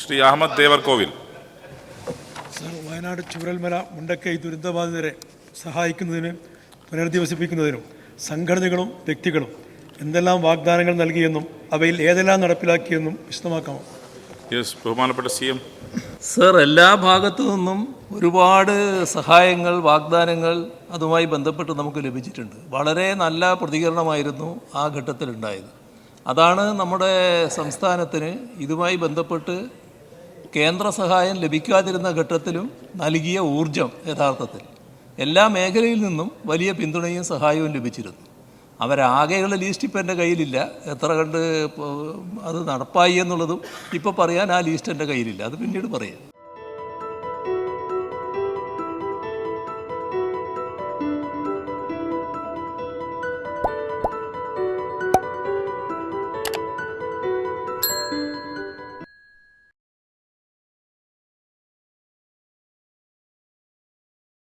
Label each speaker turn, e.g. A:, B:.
A: Shri Ahmed Devarkovil
B: sir Wayanad Chooralmala Mundakkai ദുരന്തബാധിതരെ സഹായിക്കുന്നതിനും പുനരധിവസിപ്പിക്കുന്നതിനും സംഘടനകളും വ്യക്തികളും എന്തെല്ലാം വാഗ്ദാനങ്ങൾ നൽകിയെന്നും അവയിൽ ഏതെല്ലാം നടപ്പിലാക്കിയെന്നും വിശദമാക്കാമോ?
A: യെസ് ബഹുമാനപ്പെട്ട സി എം.
C: സർ എല്ലാ ഭാഗത്തു നിന്നും ഒരുപാട് സഹായങ്ങൾ വാഗ്ദാനങ്ങൾ അതുമായി ബന്ധപ്പെട്ട് നമുക്ക് ലഭിച്ചിട്ടുണ്ട്. വളരെ നല്ല പ്രതികരണമായിരുന്നു ആ ഘട്ടത്തിലുണ്ടായത്. അതാണ് നമ്മുടെ സംസ്ഥാനത്തിന് ഇതുമായി ബന്ധപ്പെട്ട് കേന്ദ്ര സഹായം ലഭിക്കാതിരുന്ന ഘട്ടത്തിലും നൽകിയ ഊർജം യഥാർത്ഥത്തിൽ എല്ലാ മേഖലയിൽ നിന്നും വലിയ പിന്തുണയും സഹായവും ലഭിച്ചിരുന്നു. അവരാകെയുള്ള ലീസ്റ്റ് ഇപ്പം എന്റെ കയ്യിലില്ല. എത്ര കണ്ട് അത് നടപ്പായി എന്നുള്ളതും ഇപ്പോൾ പറയാൻ ആ ലീസ്റ്റ് എന്റെ കയ്യിലില്ല. അത് പിന്നീട് പറയാം.